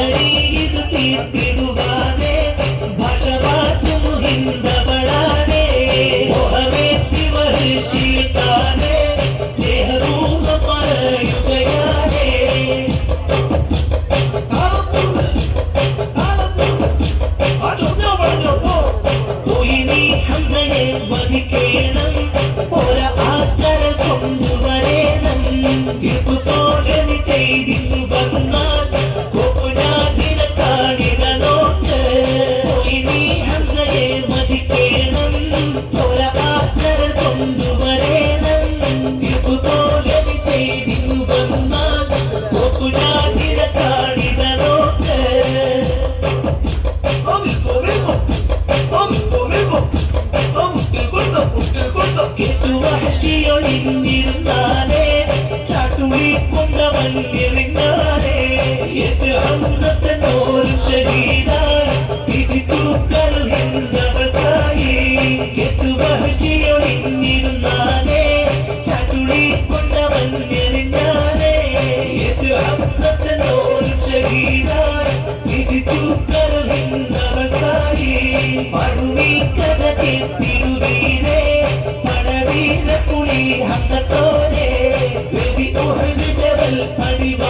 ഭീഷണിയിരു തീർത്തിടുവാനേ ഭാഷ മാറ്റുന്നു ഹിന്ദവളാനേ മോഹമേറ്റി വർഷിക്കാനേ സ്നേഹപൂർവം പറയുകയാനേ പോയി നീ ഹംസയെ വധിക്കേണം ഒര കൊണ്ടുവരേണം തീർപ്പു പോലെ വന്നാൽ വഹശിയൊളിഞ്ഞിരുന്നാലേ ചാട്ടുളി കൊണ്ടവൻ എറിഞ്ഞാലേ എട്ട് ഹംസത്തിനോരും ശരീരായി പിടിത്തൂക്കൽ ഹിന്ദവത്തായി എട്ട് വഹശിയൊളിഞ്ഞിരുന്നാലേ ചാട്ടുളി കൊണ്ടവൻ എറിഞ്ഞാലേ എട്ട് ഹംസത്തിനോരും ശരീരായി പിടിത്തൂക്കൽ സ്നേഹത്തോടെ അടിവാ